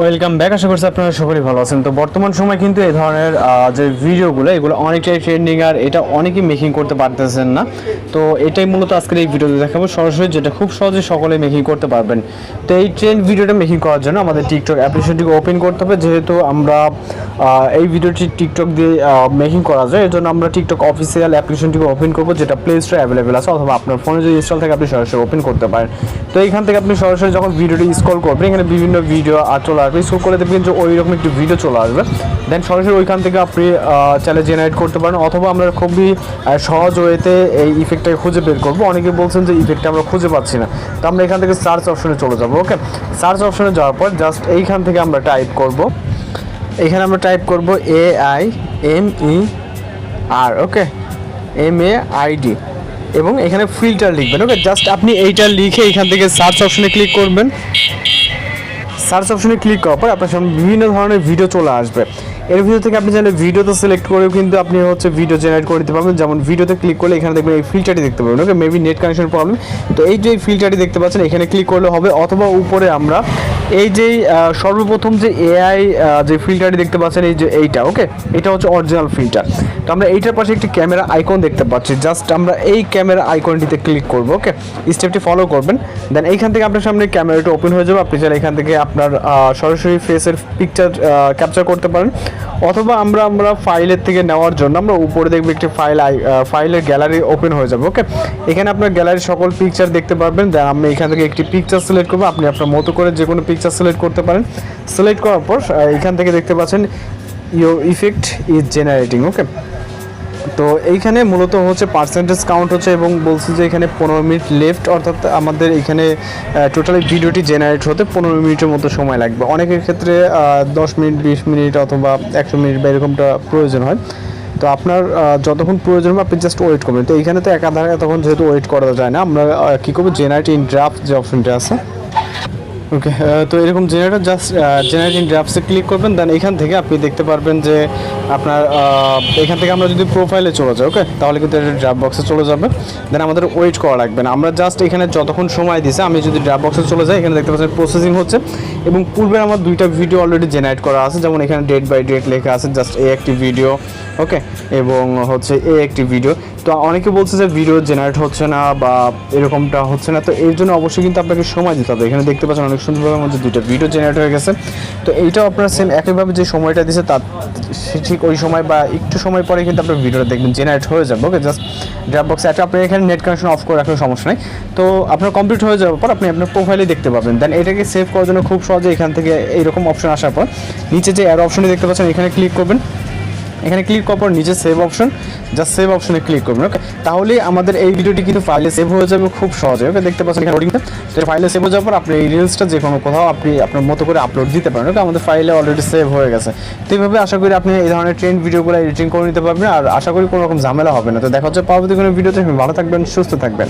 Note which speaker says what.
Speaker 1: Welcome back আশা করছি আপনারা সকলেই ভালো আছেন। তো বর্তমান সময় কিন্তু এই ধরনের যে ভিডিওগুলো, এগুলো অনেকটাই ট্রেন্ডিং আর এটা অনেকেই মেকিং করতে পারতেছেন না। তো এটাই মূলত আজকের এই ভিডিওতে দেখাবো। সরাসরি যেটা খুব সহজে সকলে মেকিং করতে পারবেন। তো এই ট্রেন্ড ভিডিওটা মেকিং করার জন্য আমাদের টিকটক অ্যাপ্লিকেশনটিকে ওপেন করতে হবে। যেহেতু আমরা এই ভিডিওটি টিকটক দিয়ে মেকিং করা যায় এর জন্য আমরা টিকটক অফিসিয়াল অ্যাপ্লিকেশনটিকে ওপেন করব, যেটা প্লে স্টোরে অ্যাভেলেবেল আছে, অথবা আপনার ফোনে যদি ইনস্টল থাকে, আপনি সরাসরি ওপেন করতে পারেন। তো এইখান থেকে আপনি সরাসরি যখন ভিডিওটি স্ক্রল করবেন, এখানে বিভিন্ন ভিডিও আর চলে আসবে স্ক্রল করে দেখবেন যে ওই রকম একটি ভিডিও চলে আসবে। দেন সরাসরি ওইখান থেকে আপনি চ্যানেল জেনারেট করতে পারেন, অথবা আমরা খুবই সহজ ওয়েতে এই ইফেক্টটাকে খুঁজে বের করব। অনেকে বলছেন যে ইফেক্টটা আমরা খুঁজে পাচ্ছি না। তো আমরা এখান থেকে সার্চ অপশনে চলে যাব ওকে সার্চ অপশনে যাওয়ার পর জাস্ট এইখান থেকে আমরা টাইপ করব। এখানে আমরা টাইপ করব A I M E R okay M A ID এবং এখানে ফিল্টার লিখবেন ওকে জাস্ট আপনি এইটা লিখে এখান থেকে সার্চ অপশনে ক্লিক করবেন। সার্চ অপশনে ক্লিক করার পর আপনার সামনে বিভিন্ন ধরনের ভিডিও চলে আসবে। এর ভিতর থেকে আপনি চাইলে ভিডিওতে সিলেক্ট করেও কিন্তু আপনি হচ্ছে ভিডিও জেনারেট করে দিতে পারবেন। যেমন ভিডিওতে ক্লিক করলে এখানে দেখবেন এই ফিল্টারটি দেখতে পাবেন। Okay maybe net connection problem তো এই যে ফিল্টারটি দেখতে পাচ্ছেন, এখানে ক্লিক করলে হবে। অথবা উপরে আমরা এই যে সর্বপ্রথম যে এআই যে ফিল্টারটি দেখতে পাচ্ছেন, এই যে এইটা ওকে এটা হচ্ছে অরিজিনাল ফিল্টার তো আমরা এইটার পাশে একটি ক্যামেরা আইকন দেখতে পাচ্ছি। জাস্ট আমরা এই ক্যামেরা আইকনটিতে ক্লিক করব ওকে স্টেপটি ফলো করবেন। দেন এইখান থেকে আপনার সামনে ক্যামেরাটা ওপেন হয়ে যাবে। আপনি চাইলে এখান থেকে আপনার সরাসরি ফেসের পিকচার ক্যাপচার করতে পারেন। অথবা আমরা আমরা ফাইলের থেকে নেওয়ার জন্য আমরা উপরে দেখব একটি ফাইল ফাইলের গ্যালারি ওপেন হয়ে যাবে ওকে এখানে আপনার গ্যালারির সকল পিকচার দেখতে পারবেন। দেন আমি এখান থেকে একটি পিকচার সিলেক্ট করব। আপনি আপনার মতো করে যে কোনো পিকচার সিলেক্ট করতে পারেন। সিলেক্ট করার পর এখান থেকে দেখতে পাচ্ছেন your effect is generating okay তো এইখানে মূলত হচ্ছে পার্সেন্টেজ কাউন্ট হচ্ছে এবং বলছি যে এখানে পনেরো মিনিট লেফট অর্থাৎ আমাদের এখানে টোটালি ভিডিওটি জেনারেট হতে পনেরো মিনিটের মতো সময় লাগবে। অনেকের ক্ষেত্রে দশ মিনিট, বিশ মিনিট অথবা একশো মিনিট বা এরকমটা প্রয়োজন হয়। তো আপনার যতক্ষণ প্রয়োজন হবে, আপনি জাস্ট ওয়েট করবেন। তো এইখানে তো একাধারে তখন যেহেতু ওয়েট করা যায় না, আমরা কী করব? জেনারেট ইন ড্রাফট যে অপশনটা আছে ওকে তো এরকম জেনারেটর জাস্ট জেনারেটিং ড্রাফটসে ক্লিক করবেন দেন এখান থেকে আপনি দেখতে পারবেন যে আপনার এখান থেকে আমরা যদি প্রোফাইলে চলে যাই ওকে তাহলে কিন্তু এটা ড্রাফট বক্সে চলে যাবে। দেন আমাদের ওয়েট করা লাগবে না। আমরা জাস্ট এখানে যতক্ষণ সময় দিছে, আমি যদি ড্রাফট বক্সে চলে যাই, এখানে দেখতে পাচ্ছেন প্রসেসিং হচ্ছে। এবং পূর্বে আমার দুইটা ভিডিও অলরেডি জেনারেট করা আছে, যেমন এখানে ডেট বাই ডেট লেখা আছে জাস্ট এ একটি ভিডিও ওকে এবং হচ্ছে এ একটি ভিডিও তো অনেকে বলছে যে ভিডিও জেনারেট হচ্ছে না বা এরকমটা হচ্ছে না, তো এর জন্য অবশ্যই কিন্তু আপনাকে সময় দিতে হবে। এখানে দেখতে পাচ্ছেন অনেক সুন্দরভাবে আমাদের দুইটা ভিডিও জেনারেট হয়ে গেছে। তো এইটাও আপনারা সেম একইভাবে যে সময়টা দিছে, তার ঠিক ওই সময় বা একটু সময় পরে কিন্তু আপনার ভিডিওটা দেখবেন জেনারেট হয়ে যাবে। ওকে জাস্ট ড্রাপ বক্সে একটা আপনি এখানে নেট কানেকশন অফ করে রাখলে সমস্যা নেই। তো আপনার কমপ্লিট হয়ে যাওয়ার পর আপনি আপনার প্রোফাইলে দেখতে পাবেন। দেন এটাকে সেভ করার জন্য খুব সহজে এখান থেকে এইরকম অপশন আসার পর, নিচে যে অ্যাড অপশনটি দেখতে পাচ্ছেন, এখানে ক্লিক করবেন। এখানে ক্লিক করার পর নিচে সেভ অপশন জাস্ট সেভ অপশনে ক্লিক করবেন ওকে তাহলে আমাদের এই ভিডিওটি কিন্তু ফাইলে সেভ হয়ে যাবে খুব সহজে ওকে দেখতে পাচ্ছেন এখানে লোডিংটা ফাইলে সেভ হয়ে যাওয়ার পর আপনি এই রিলসটা যে কোনো কোথাও আপনি আপনার মতো করে আপলোড দিতে পারেন ওকে আমাদের ফাইলে অলরেডি সেভ হয়ে গেছে। তো এইভাবে আশা করি আপনি এই ধরনের ট্রেন্ড ভিডিওগুলো এডিটিং করে নিতে পারবেন, আর আশা করি কোনো রকম ঝামেলা হবে না। তো দেখা হচ্ছে পরবর্তী কোনো ভিডিওতে, ভালো থাকবেন, সুস্থ থাকবেন।